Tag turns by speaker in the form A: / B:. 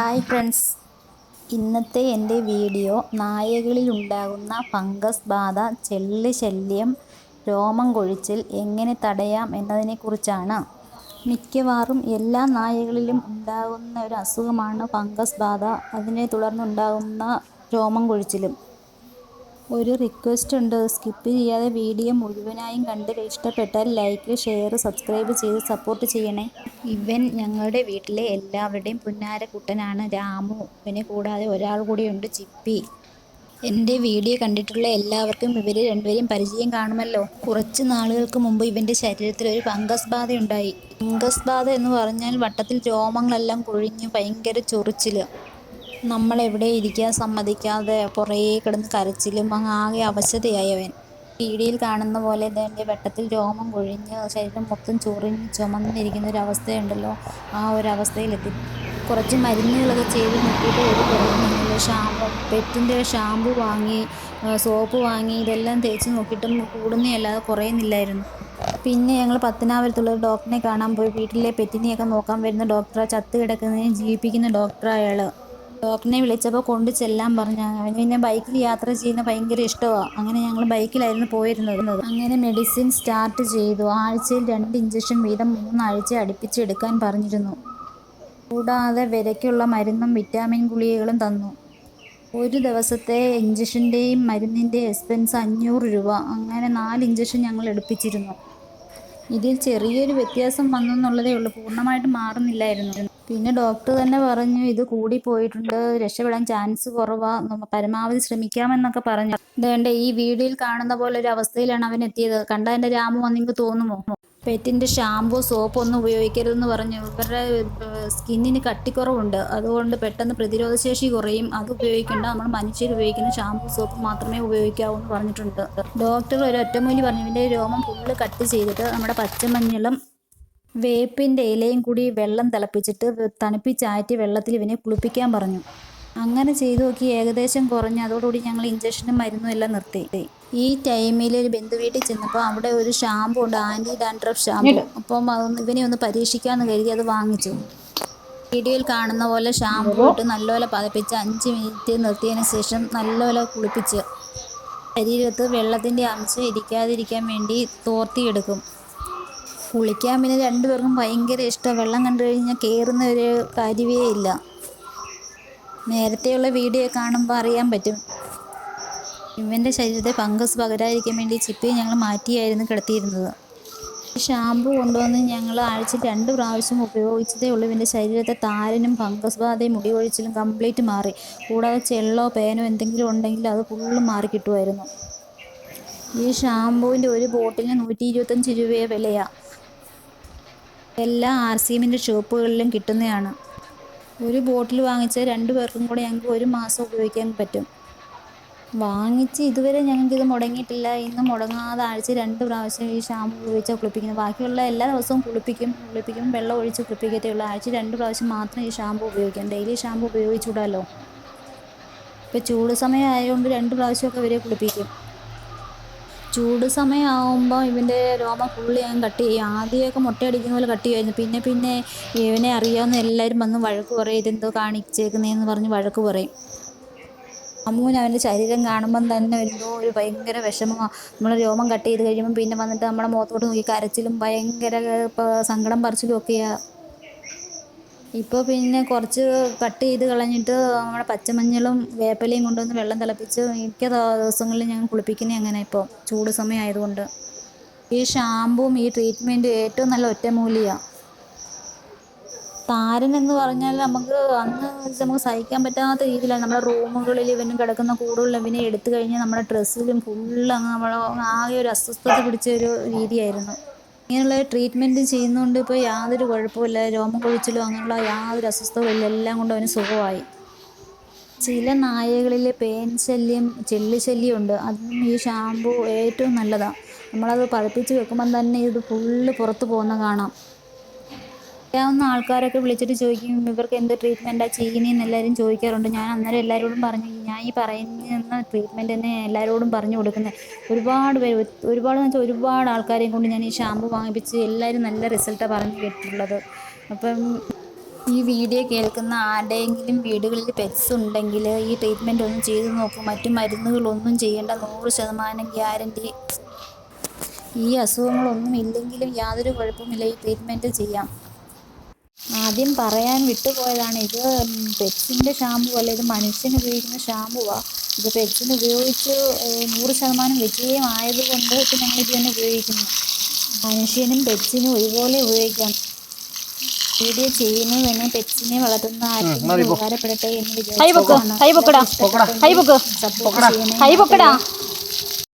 A: Hi friends ഇന്നത്തെ എന്റെ video നായകളിൽ ഉണ്ടാകുന്ന ഫംഗസ് ബാധ ചെള്ള് ശല്യം രോമം കൊഴിച്ചിൽ എങ്ങനെ തടയാം എന്നതിനെക്കുറിച്ചാണ്. മിക്കവാറും എല്ലാ നായകളിലും ഉണ്ടാകുന്ന ഒരു അസുഖമാണ് ഫംഗസ് ബാധ. അതിനെ തുടർന്നുണ്ടാകുന്ന രോമം കൊഴിച്ചിലും. ഒരു റിക്വസ്റ്റ് ഉണ്ട്. സ്കിപ്പ് ചെയ്യാതെ വീഡിയോ മുഴുവനായും കണ്ട് ഇഷ്ടപ്പെട്ടാൽ ലൈക്ക് ഷെയർ സബ്സ്ക്രൈബ് ചെയ്ത് സപ്പോർട്ട് ചെയ്യണേ. ഇവൻ ഞങ്ങളുടെ വീട്ടിലെ എല്ലാവരുടെയും പുന്നാരക്കുട്ടനാണ് രാമു. ഇവനെ കൂടാതെ ഒരാൾ കൂടിയുണ്ട് ചിപ്പി. എന്റെ വീഡിയോ കണ്ടിട്ടുള്ള എല്ലാവർക്കും ഇവർ രണ്ടുപേരെയും പരിചയം കാണുമല്ലോ. കുറച്ച് നാളുകൾക്ക് മുമ്പ് ഇവന്റെ ശരീരത്തിൽ ഒരു ഫംഗസ് ബാധയുണ്ടായി ഫംഗസ് ബാധ എന്ന് പറഞ്ഞാൽ വട്ടത്തിൽ രോമങ്ങളെല്ലാം കൊഴിഞ്ഞ് ഭയങ്കര ചൊറിച്ചിൽ നമ്മളെവിടെ ഇരിക്കാൻ സമ്മതിക്കാതെ കുറേ കിടന്ന് കരച്ചിലും അങ്ങ് ആകെ അവശതയായവൻ പീടിയിൽ കാണുന്ന പോലെ ഇതെന്റെ വെട്ടത്തിൽ രോമം കൊഴിഞ്ഞ് ശരീരം മൊത്തം ചൊറിഞ്ഞ് ചുമന്നിരിക്കുന്ന ഒരു അവസ്ഥയുണ്ടല്ലോ ആ ഒരു അവസ്ഥയിലെത്തി. കുറച്ച് മരുന്നുകളൊക്കെ ചെയ്ത് നോക്കിയിട്ട് ഒരു കുറവുന്നില്ല ഷാമ്പു. പെറ്റിന്റെ ഷാമ്പു വാങ്ങി സോപ്പ് വാങ്ങി ഇതെല്ലാം തേച്ച് നോക്കിയിട്ടും കൂടുന്നതല്ലാതെ കുറയുന്നില്ലായിരുന്നു പിന്നെ ഞങ്ങൾ പത്തനാപുരത്തുള്ള ഡോക്ടറിനെ കാണാൻ പോയി. വീട്ടിലെ പെറ്റിനെയൊക്കെ നോക്കാൻ വരുന്ന ഡോക്ടറെ ചത്ത് കിടക്കുന്നതിന് ജീവിപ്പിക്കുന്ന അയാൾ ഡോക്ടറിനെ വിളിച്ചപ്പോൾ കൊണ്ട് ചെല്ലാൻ പറഞ്ഞു. അവന് പിന്നെ ബൈക്കിൽ യാത്ര ചെയ്യുന്ന ഭയങ്കര ഇഷ്ടമാണ് അങ്ങനെ ഞങ്ങൾ ബൈക്കിലായിരുന്നു പോയിരുന്നത്. അങ്ങനെ മെഡിസിൻ സ്റ്റാർട്ട് ചെയ്തു. ആഴ്ചയിൽ രണ്ട് ഇഞ്ചക്ഷൻ വീതം മൂന്നാഴ്ച അടുപ്പിച്ചെടുക്കാൻ പറഞ്ഞിരുന്നു. കൂടാതെ വിരയ്ക്കുള്ള മരുന്നും വിറ്റാമിൻ ഗുളികകളും തന്നു. ഒരു ദിവസത്തെ ഇഞ്ചക്ഷന്റെയും മരുന്നിന്റെ എക്സ്പെൻസ് അഞ്ഞൂറ് രൂപ. അങ്ങനെ നാല് ഇഞ്ചക്ഷൻ ഞങ്ങൾ എടുപ്പിച്ചിരുന്നു. ഇതിൽ ചെറിയൊരു വ്യത്യാസം വന്നു എന്നുള്ളതേ ഉള്ളൂ. പൂർണമായിട്ട് മാറുന്നില്ലായിരുന്നു. പിന്നെ ഡോക്ടർ തന്നെ പറഞ്ഞു ഇത് കൂടി പോയിട്ടുണ്ട് രക്ഷപ്പെടാൻ ചാൻസ് കുറവാ പരമാവധി ശ്രമിക്കാമെന്നൊക്കെ പറഞ്ഞു. വേണ്ട ഈ വീഡിയോയിൽ കാണുന്ന പോലെ ഒരു അവസ്ഥയിലാണ് അവൻ എത്തിയത്. കണ്ട എന്റെ രാമു വന്നിങ്ങ് തോന്നുമോ? പെറ്റിന്റെ ഷാമ്പു സോപ്പ് ഒന്നും ഉപയോഗിക്കരുതെന്ന് പറഞ്ഞു. ഇവരുടെ സ്കിന്നിന് കട്ടിക്കുറവുണ്ട്. അതുകൊണ്ട് പെട്ടെന്ന് പ്രതിരോധശേഷി കുറയും. അത് ഉപയോഗിക്കേണ്ട. നമ്മൾ മനുഷ്യർ ഉപയോഗിക്കുന്ന ഷാമ്പു സോപ്പ് മാത്രമേ ഉപയോഗിക്കാവൂ എന്ന് പറഞ്ഞിട്ടുണ്ട്. ഡോക്ടർ ഒരു ഒറ്റമൂലി പറഞ്ഞു. ഇതിന്റെ രോമം ഫുള്ള് കട്ട് ചെയ്തിട്ട് നമ്മുടെ പച്ചമഞ്ഞളും വേപ്പിന്റെ ഇലയും കൂടി വെള്ളം തിളപ്പിച്ചിട്ട് തണുപ്പിച്ചാറ്റി വെള്ളത്തിൽ ഇവനെ കുളിപ്പിക്കാൻ പറഞ്ഞു. അങ്ങനെ ചെയ്തു നോക്കി ഏകദേശം കുറഞ്ഞ് അതോടുകൂടി ഞങ്ങൾ ഇഞ്ചക്ഷനും മരുന്നും എല്ലാം നിർത്തി. ഈ ടൈമിൽ ഒരു ബന്ധു വീട്ടിൽ ചെന്നപ്പോൾ അവിടെ ഒരു ഷാമ്പു ഉണ്ട് ആന്റി ഡാൻഡ്രഫ് ഷാമ്പു അപ്പം അതൊന്ന് ഇവനെ ഒന്ന് പരീക്ഷിക്കാമെന്ന് കരുതി അത് വാങ്ങിച്ചു. വീഡിയോയിൽ കാണുന്ന പോലെ ഷാമ്പു ഇട്ട് നല്ലപോലെ പതപ്പിച്ച് അഞ്ച് മിനിറ്റ് നിർത്തിയതിന് ശേഷം നല്ലപോലെ കുളിപ്പിച്ച്. ശരീരത്ത് വെള്ളത്തിന്റെ അംശം ഇരിക്കാതിരിക്കാൻ വേണ്ടി തോർത്തിയെടുക്കും. കുളിക്കാൻ പിന്നെ രണ്ടുപേർക്കും ഭയങ്കര ഇഷ്ടം. വെള്ളം കണ്ടു കഴിഞ്ഞാൽ കയറുന്ന ഒരു കാര്യമേ ഇല്ല. നേരത്തെയുള്ള വീഡിയോ കാണുമ്പോൾ അറിയാൻ പറ്റും. ഇവന്റെ ശരീരത്തെ ഫംഗസ് പകരാതിരിക്കാൻ വേണ്ടി ചിപ്പി ഞങ്ങൾ മാറ്റിയായിരുന്നു കിടത്തിയിരുന്നത്. ഷാമ്പു കൊണ്ടുവന്ന് ഞങ്ങൾ ആഴ്ച രണ്ട് പ്രാവശ്യം ഉപയോഗിച്ചതേ ഉള്ളൂ. ഇവന്റെ ശരീരത്തെ താരനും ഫംഗസ് ബാധയും മുടി ഒഴിച്ചിലും കംപ്ലീറ്റ് മാറി. കൂടാതെ ചെള്ളോ പേനോ എന്തെങ്കിലും ഉണ്ടെങ്കിൽ അത് ഫുള്ളും മാറി കിട്ടുമായിരുന്നു. ഈ ഷാമ്പുവിന്റെ ഒരു ബോട്ടിലിന് നൂറ്റി ഇരുപത്തഞ്ച് രൂപയെ വിലയാണ് എല്ലാ ആർ സി എമ്മിന്റെ ഷോപ്പുകളിലും കിട്ടുന്നതാണ്. ഒരു ബോട്ടിൽ വാങ്ങിച്ച് രണ്ട് പേർക്കും കൂടെ ഞങ്ങൾക്ക് ഒരു മാസം ഉപയോഗിക്കാൻ പറ്റും. വാങ്ങിച്ച് ഇതുവരെ ഞങ്ങൾക്കിത് മുടങ്ങിയിട്ടില്ല. ഇന്ന് മുടങ്ങാതെ ആഴ്ച രണ്ട് പ്രാവശ്യം ഈ ഷാമ്പു ഉപയോഗിച്ചാൽ കുളിപ്പിക്കുന്നത്. ബാക്കിയുള്ള എല്ലാ ദിവസവും കുളിപ്പിക്കും കുളിപ്പിക്കും വെള്ളം ഒഴിച്ച് കുളിപ്പിക്കത്തേ ഉള്ളൂ. ആഴ്ച രണ്ട് പ്രാവശ്യം മാത്രം ഈ ഷാമ്പു ഉപയോഗിക്കാം. ഡെയിലി ഷാമ്പു ഉപയോഗിച്ചുകൂടാലോ? ഇപ്പോൾ ചൂട് സമയം ആയതുകൊണ്ട് രണ്ട് പ്രാവശ്യമൊക്കെ ഇവരെ കുളിപ്പിക്കും. ചൂട് സമയമാകുമ്പോൾ ഇവന്റെ രോമം ഫുള്ളി ഞാൻ കട്ട് ചെയ്യും. ആദ്യമൊക്കെ മുട്ടയടിക്കുന്ന പോലെ കട്ട് ചെയ്യുമായിരുന്നു. പിന്നെ പിന്നെ ഇവനെ അറിയാവുന്ന എല്ലാവരും വന്ന് വഴക്ക് പറയും. ഇതെന്തോ കാണിച്ചേക്കുന്നതെന്ന് പറഞ്ഞ് വഴക്ക് പറയും. അമ്മൂന് അവന്റെ ശരീരം കാണുമ്പം തന്നെ എന്തോ ഒരു ഭയങ്കര വിഷമമാണ് നമ്മൾ രോമം കട്ട് ചെയ്ത് കഴിയുമ്പം പിന്നെ വന്നിട്ട് നമ്മുടെ മുഖത്തോട്ട് നോക്കി കരച്ചിലും ഭയങ്കര സങ്കടം പറിച്ചിലും ഒക്കെയാണ് ഇപ്പോൾ പിന്നെ കുറച്ച് കട്ട് ചെയ്ത് കളഞ്ഞിട്ട് നമ്മുടെ പച്ചമഞ്ഞളും വേപ്പലയും കൊണ്ടുവന്ന് വെള്ളം തിളപ്പിച്ച് മിക്ക ദിവസങ്ങളിൽ ഞാൻ കുളിപ്പിക്കുന്നത് അങ്ങനെ ഇപ്പോൾ ചൂട് സമയം ആയതുകൊണ്ട് ഈ ഷാമ്പും ഈ ട്രീറ്റ്മെന്റും ഏറ്റവും നല്ല ഒറ്റമൂലിയാണ് താരൻ എന്ന് പറഞ്ഞാൽ നമുക്ക് അന്ന് നമുക്ക് സഹിക്കാൻ പറ്റാത്ത രീതിയിലാണ്. നമ്മുടെ റൂമുകളിൽ ഇവനും കിടക്കുന്ന കൂടുകളിൽ ഇവനെ എടുത്തു കഴിഞ്ഞാൽ നമ്മുടെ ഡ്രസ്സിലും ഫുള്ള് അങ്ങ് നമ്മൾ ആകെ ഒരു അസ്വസ്ഥത പിടിച്ച ഒരു രീതിയായിരുന്നു. ഇങ്ങനെയുള്ള ട്രീറ്റ്മെന്റ് ചെയ്യുന്നതുകൊണ്ട് ഇപ്പോൾ യാതൊരു കുഴപ്പമില്ല രോമം കൊഴിച്ചിലോ അങ്ങനെയുള്ള യാതൊരു അസ്വസ്ഥതയില്ല എല്ലാം കൊണ്ട് അവന് സുഖമായി. ചില നായകളിൽ പേൻ ശല്യം ചെല്ലി ശല്യം ഉണ്ട് അതും ഈ ഷാമ്പു ഏറ്റവും നല്ലതാണ് നമ്മളത് പഴപ്പിച്ച് വെക്കുമ്പം തന്നെ ഇത് ഫുള്ള് പുറത്ത് പോകുന്ന കാണാം. അറിയാവുന്ന ആൾക്കാരൊക്കെ വിളിച്ചിട്ട് ചോദിക്കും ഇവർക്ക് എന്ത് ട്രീറ്റ്മെന്റാണ് ചെയ്യുന്നതെന്ന് എല്ലാവരും ചോദിക്കാറുണ്ട്. ഞാൻ അന്നേരം എല്ലാവരോടും പറഞ്ഞു ഞാൻ ഈ പറയുന്ന ട്രീറ്റ്മെന്റ് തന്നെ എല്ലാവരോടും പറഞ്ഞു കൊടുക്കുന്നത് ഒരുപാട് പേര് ഒരുപാട് വെച്ചാൽ ഒരുപാട് ആൾക്കാരെയും കൊണ്ട് ഞാൻ ഈ ഷാമ്പു വാങ്ങിപ്പിച്ച് എല്ലാവരും നല്ല റിസൾട്ടാണ് പറഞ്ഞു കേട്ടിട്ടുള്ളത്. അപ്പം ഈ വീഡിയോ കേൾക്കുന്ന ആരുടെയെങ്കിലും വീടുകളിൽ പെറ്റ്സ് ഉണ്ടെങ്കിൽ ഈ ട്രീറ്റ്മെന്റ് ഒന്ന് ചെയ്ത് നോക്കും. മറ്റു മരുന്നുകളൊന്നും ചെയ്യേണ്ട നൂറ് ശതമാനം ഗ്യാരന്റി ഈ അസുഖങ്ങളൊന്നും ഇല്ലെങ്കിലും യാതൊരു കുഴപ്പമില്ല ഈ ട്രീറ്റ്മെന്റ് ചെയ്യാം. ആദ്യം പറയാൻ വിട്ടുപോയതാണ്. ഇത് പെറ്റ്സിന്റെ ഷാമ്പു അല്ല? ഇത് മനുഷ്യന് ഉപയോഗിക്കുന്ന ഷാമ്പുവാണ് ഇത് പെറ്റ്സിന് ഉപയോഗിച്ച് നൂറ് ശതമാനം വിജയമായതുകൊണ്ട് ഇപ്പം ഞങ്ങളിത് തന്നെ ഉപയോഗിക്കുന്നു. മനുഷ്യനും പെറ്റ്സിനും ഒരുപോലെ ഉപയോഗിക്കാം. വീഡിയോ ചെയ്യുന്നത് തന്നെ പെറ്റ്സിനെ വളർത്തുന്ന ആർക്കെങ്കിലും ഉപകാരപ്പെടട്ടെ എന്ന്
B: വിചാരിച്ചു.
A: സപ്പോർട്ട് ചെയ്യണേ